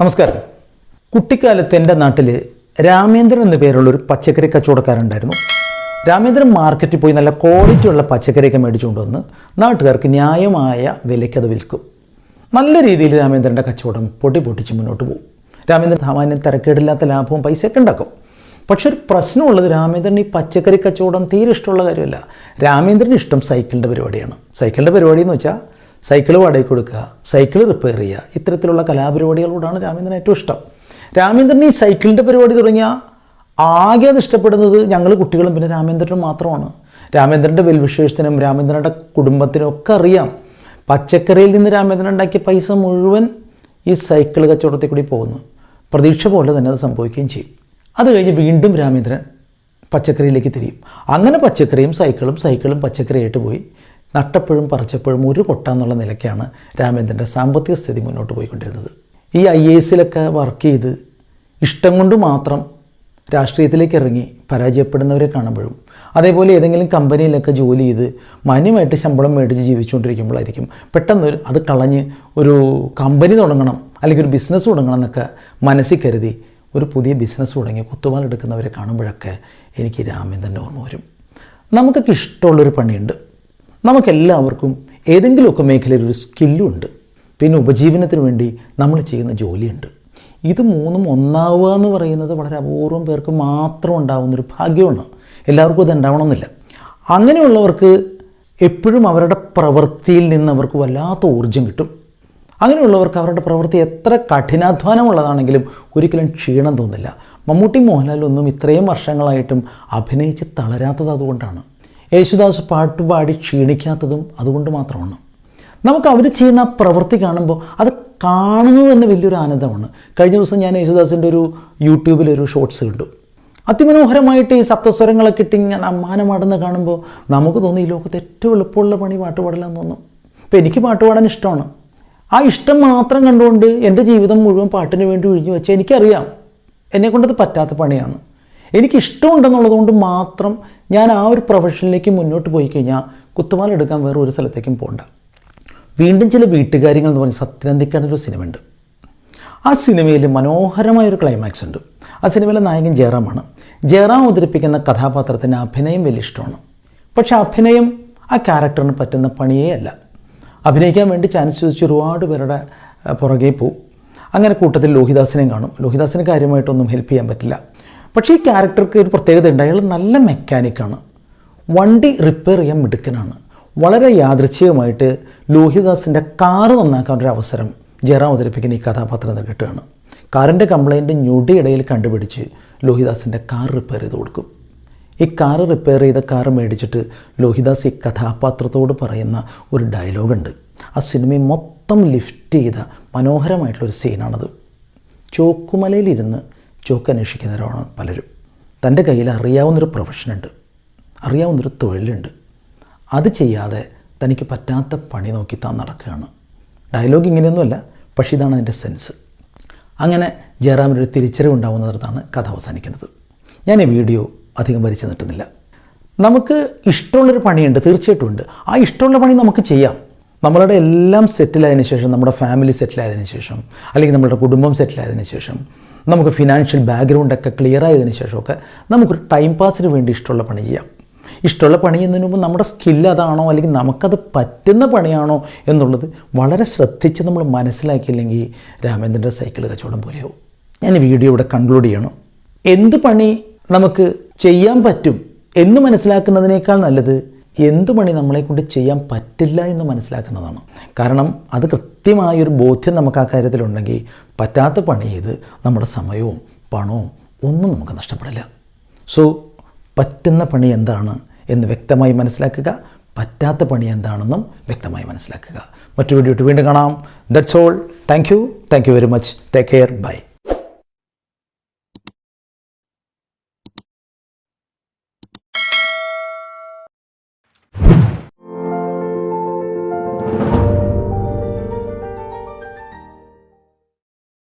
നമസ്കാരം. കുട്ടിക്കാലത്ത് എന്റെ നാട്ടിൽ രാമേന്ദ്രൻ എന്ന പേരുള്ള ഒരു പച്ചക്കറി കച്ചവടക്കാരുണ്ടായിരുന്നു രാമേന്ദ്രൻ മാർക്കറ്റിൽ പോയി നല്ല ക്വാളിറ്റി ഉള്ള പച്ചക്കറിയൊക്കെ മേടിച്ചുകൊണ്ട് വന്ന് നാട്ടുകാർക്ക് ന്യായമായ വിലയ്ക്ക് അത് വിൽക്കും. നല്ല രീതിയിൽ രാമേന്ദ്രന്റെ കച്ചവടം പൊട്ടി പൊട്ടിച്ച് മുന്നോട്ട് പോകും. രാമേന്ദ്രൻ സാമാന്യം തിരക്കേടില്ലാത്ത ലാഭവും പൈസയൊക്കെ ഉണ്ടാക്കും. പക്ഷെ ഒരു പ്രശ്നമുള്ളത് രാമേന്ദ്രൻ ഈ പച്ചക്കറി കച്ചവടം തീരെ ഇഷ്ടമുള്ള കാര്യമല്ല. രാമേന്ദ്രന് ഇഷ്ടം സൈക്കിളിന്റെ പരിപാടിയാണ്. സൈക്കിളിന്റെ പരിപാടി എന്ന് വെച്ചാൽ സൈക്കിൾ വാടകയ്ക്ക് കൊടുക്കുക സൈക്കിൾ റിപ്പയർ ചെയ്യുക ഇത്തരത്തിലുള്ള കലാപരിപാടികളോടാണ് രാമേന്ദ്രൻ ഏറ്റവും ഇഷ്ടം. രാമേന്ദ്രൻ ഈ സൈക്കിളിന്റെ പരിപാടി തുടങ്ങിയ ആകെ അത് ഇഷ്ടപ്പെടുന്നത് ഞങ്ങൾ കുട്ടികളും പിന്നെ രാമേന്ദ്രനും മാത്രമാണ്. രാമേന്ദ്രന്റെ വെൽവിഷേഴ്സിനും രാമേന്ദ്രന്റെ കുടുംബത്തിനും ഒക്കെ അറിയാം. പച്ചക്കറിയിൽ നിന്ന് രാമേന്ദ്രൻ ഉണ്ടാക്കിയ പൈസ മുഴുവൻ ഈ സൈക്കിൾ കച്ചവടത്തിൽ കൂടി പോകുന്നു. പ്രതീക്ഷ പോലെ തന്നെ അത് സംഭവിക്കുകയും ചെയ്യും. അത് കഴിഞ്ഞ് വീണ്ടും രാമേന്ദ്രൻ പച്ചക്കറിയിലേക്ക് തിരിയും. അങ്ങനെ പച്ചക്കറിയും സൈക്കിളും സൈക്കിളും പച്ചക്കറിയായിട്ട് പോയി. നട്ടപ്പോഴും പറിച്ചപ്പോഴും ഒരു കൊട്ട എന്നുള്ള നിലയ്ക്കാണ് രാമേന്ദ്രന്റെ സാമ്പത്തിക സ്ഥിതി മുന്നോട്ട് പോയിക്കൊണ്ടിരുന്നത്. ഈ ഐ എ എസിലൊക്കെ വർക്ക് ചെയ്ത് ഇഷ്ടം കൊണ്ട് മാത്രം രാഷ്ട്രീയത്തിലേക്ക് ഇറങ്ങി പരാജയപ്പെടുന്നവരെ കാണുമ്പോഴും അതേപോലെ ഏതെങ്കിലും കമ്പനിയിലൊക്കെ ജോലി ചെയ്ത് മാന്യമായിട്ട് ശമ്പളം മേടിച്ച് ജീവിച്ചുകൊണ്ടിരിക്കുമ്പോഴായിരിക്കും പെട്ടെന്ന് അത് കളഞ്ഞ് ഒരു കമ്പനി തുടങ്ങണം അല്ലെങ്കിൽ ഒരു ബിസിനസ് തുടങ്ങണം എന്നൊക്കെ മനസ്സിൽ കരുതി ഒരു പുതിയ ബിസിനസ് തുടങ്ങി കുത്തുപാലെടുക്കുന്നവരെ കാണുമ്പോഴൊക്കെ എനിക്ക് രാമേന്ദ്രന്റെ ഓർമ്മ വരും. നമുക്കൊക്കെ ഇഷ്ടമുള്ളൊരു പണിയുണ്ട്. നമുക്കെല്ലാവർക്കും ഏതെങ്കിലുമൊക്കെ മേഖലയിൽ ഒരു സ്കില്ലുണ്ട്. പിന്നെ ഉപജീവനത്തിന് വേണ്ടി നമ്മൾ ചെയ്യുന്ന ജോലിയുണ്ട്. ഇത് മൂന്നും ഒന്നാവുക എന്ന് പറയുന്നത് വളരെ അപൂർവം പേർക്ക് മാത്രം ഉണ്ടാകുന്നൊരു ഭാഗ്യമാണ്. എല്ലാവർക്കും ഇത് ഉണ്ടാവണമെന്നില്ല. അങ്ങനെയുള്ളവർക്ക് എപ്പോഴും അവരുടെ പ്രവൃത്തിയിൽ നിന്ന് അവർക്ക് വല്ലാത്ത ഊർജം കിട്ടും. അങ്ങനെയുള്ളവർക്ക് അവരുടെ പ്രവൃത്തി എത്ര കഠിനാധ്വാനമുള്ളതാണെങ്കിലും ഒരിക്കലും ക്ഷീണം തോന്നില്ല. മമ്മൂട്ടി മോഹൻലാൽ ഒന്നും ഇത്രയും വർഷങ്ങളായിട്ടും അഭിനയിച്ച് തളരാത്തത് അതുകൊണ്ടാണ്. യേശുദാസ് പാട്ടുപാടി ക്ഷീണിക്കാത്തതും അതുകൊണ്ട് മാത്രമാണ്. നമുക്ക് അവർ ചെയ്യുന്ന പ്രവൃത്തി കാണുമ്പോൾ അത് കാണുന്നത് തന്നെ വലിയൊരു ആനന്ദമാണ്. കഴിഞ്ഞ ദിവസം ഞാൻ യേശുദാസിന്റെ ഒരു യൂട്യൂബിലൊരു ഷോർട്സ് കണ്ടു. അതിമനോഹരമായിട്ട് ഈ സപ്തസ്വരങ്ങളൊക്കെ ഇട്ട് ഇങ്ങനെ അമ്മാനമാടുന്ന കാണുമ്പോൾ നമുക്ക് തോന്നി ഈ ലോകത്ത് ഏറ്റവും എളുപ്പമുള്ള പണി പാട്ട് പാടില്ലെന്ന് തോന്നും. അപ്പോൾ എനിക്ക് പാട്ട് പാടാൻ ഇഷ്ടമാണ്. ആ ഇഷ്ടം മാത്രം കണ്ടുകൊണ്ട് എന്റെ ജീവിതം മുഴുവൻ പാട്ടിന് വേണ്ടി ഒഴിഞ്ഞു വെച്ചാൽ എനിക്കറിയാം. എന്നെക്കൊണ്ടത് പറ്റാത്ത പണിയാണ്. എനിക്ക് കൊണ്ട് മാത്രം ഞാൻ ആ ഒരു പ്രൊഫഷനിലേക്ക് മുന്നോട്ട് പോയി കഴിഞ്ഞാൽ കുത്തുമാല എടുക്കാൻ വേറെ ഒരു സ്ഥലത്തേക്കും പോകണ്ട വീണ്ടും ചില വീട്ടുകാര്യങ്ങൾ എന്ന് പറഞ്ഞ് സത്യനന്ദിക്കാണ് ഒരു സിനിമ ഉണ്ട് ആ സിനിമയിൽ മനോഹരമായൊരു ക്ലൈമാക്സ് ഉണ്ട്. ആ സിനിമയിലെ നായകൻ ജയറാമാണ്. ജയറാം അവതരിപ്പിക്കുന്ന കഥാപാത്രത്തിന് അഭിനയം വലിയ ഇഷ്ടമാണ്. പക്ഷേ അഭിനയം ആ ക്യാരക്ടറിന് പറ്റുന്ന പണിയേ അല്ല. അഭിനയിക്കാൻ വേണ്ടി ചാൻസ് ചോദിച്ച് ഒരുപാട് പേരുടെ പുറകെ പോവും. അങ്ങനെ കൂട്ടത്തിൽ ലോഹിദാസിനെയും കാണും. ലോഹിദാസിന് കാര്യമായിട്ടൊന്നും ഹെൽപ്പ് ചെയ്യാൻ പറ്റില്ല. പക്ഷേ ഈ ക്യാരക്ടർക്ക് ഒരു പ്രത്യേകത ഉണ്ട്. അയാൾ നല്ല മെക്കാനിക്കാണ് വണ്ടി റിപ്പയർ ചെയ്യാൻ മിടുക്കനാണ്. വളരെ യാദൃച്ഛികമായിട്ട് ലോഹിദാസിന്റെ കാറ് നന്നാക്കാൻ ഒരു അവസരം ജയറാം അവതരിപ്പിക്കുന്ന ഈ കഥാപാത്രം കിട്ടുകയാണ് കാറിന്റെ കംപ്ലൈന്റ് ഞൊടിയിടയിൽ കണ്ടുപിടിച്ച് ലോഹിദാസിന്റെ കാർ റിപ്പയർ ചെയ്ത് കൊടുക്കും. ഈ കാർ റിപ്പയർ ചെയ്ത കാർ മേടിച്ചിട്ട് ലോഹിദാസ് ഈ കഥാപാത്രത്തോട് പറയുന്ന ഒരു ഡയലോഗുണ്ട് ആ സിനിമയെ മൊത്തം ലിഫ്റ്റ് ചെയ്ത മനോഹരമായിട്ടുള്ളൊരു സീനാണത് ചോക്കുമലയിലിരുന്ന് ചോക്ക് അന്വേഷിക്കുന്നവരാണ് പലരും. തന്റെ കയ്യിൽ അറിയാവുന്നൊരു പ്രൊഫഷനുണ്ട്. അറിയാവുന്നൊരു തൊഴിലുണ്ട്. അത് ചെയ്യാതെ തനിക്ക് പറ്റാത്ത പണി നോക്കി താൻ നടക്കുകയാണ്. ഡയലോഗ് ഇങ്ങനെയൊന്നുമല്ല പക്ഷേ ഇതാണ് അതിന്റെ സെൻസ്. അങ്ങനെ ജയറാമിനൊരു തിരിച്ചറിവ് ഉണ്ടാവുന്നിടത്താണ് കഥ അവസാനിക്കുന്നത്. ഞാൻ ഈ വീഡിയോ അധികം വലിച്ചു നിട്ടുന്നില്ല. നമുക്ക് ഇഷ്ടമുള്ളൊരു പണിയുണ്ട് തീർച്ചയായിട്ടും ഉണ്ട്. ആ ഇഷ്ടമുള്ള പണി നമുക്ക് ചെയ്യാം. നമ്മളുടെ എല്ലാം സെറ്റിലായതിനു ശേഷം നമ്മുടെ ഫാമിലി സെറ്റിലായതിനു ശേഷം അല്ലെങ്കിൽ നമ്മുടെ കുടുംബം സെറ്റിലായതിനു ശേഷം നമുക്ക് ഫിനാൻഷ്യൽ ബാക്ക്ഗ്രൗണ്ട് ഒക്കെ ക്ലിയർ ആയതിനു ശേഷമൊക്കെ നമുക്കൊരു ടൈം പാസിന് വേണ്ടി ഇഷ്ടമുള്ള പണി ചെയ്യാം. ഇഷ്ടമുള്ള പണി എന്നതിന് മുമ്പ് നമ്മുടെ സ്കില്ല് അതാണോ? അല്ലെങ്കിൽ നമുക്കത് പറ്റുന്ന പണിയാണോ? എന്നുള്ളത് വളരെ ശ്രദ്ധിച്ച് നമ്മൾ മനസ്സിലാക്കിയില്ലെങ്കിൽ രാമേന്ദ്രന്റെ സൈക്കിൾ കച്ചവടം പോലെയാവും. ഞാൻ വീഡിയോ ഇവിടെ കൺക്ലൂഡ് ചെയ്യണം. എന്ത് പണി നമുക്ക് ചെയ്യാൻ പറ്റും എന്ന് മനസ്സിലാക്കുന്നതിനേക്കാൾ നല്ലത് എന്ത് പണി നമ്മളെ കൊണ്ട് ചെയ്യാൻ പറ്റില്ല എന്ന് മനസ്സിലാക്കുന്നതാണ്. കാരണം അത് കൃത്യമായൊരു ബോധ്യം നമുക്ക് ആ കാര്യത്തിലുണ്ടെങ്കിൽ പറ്റാത്ത പണി ചെയ്ത് നമ്മുടെ സമയവും പണവും ഒന്നും നമുക്ക് നഷ്ടപ്പെടില്ല. സോ പറ്റുന്ന പണി എന്താണ് എന്ന് വ്യക്തമായി മനസ്സിലാക്കുക. പറ്റാത്ത പണി എന്താണെന്നും വ്യക്തമായി മനസ്സിലാക്കുക. മറ്റു വീഡിയോ വീണ്ടും കാണാം. That's all thank you thank you very much take care bye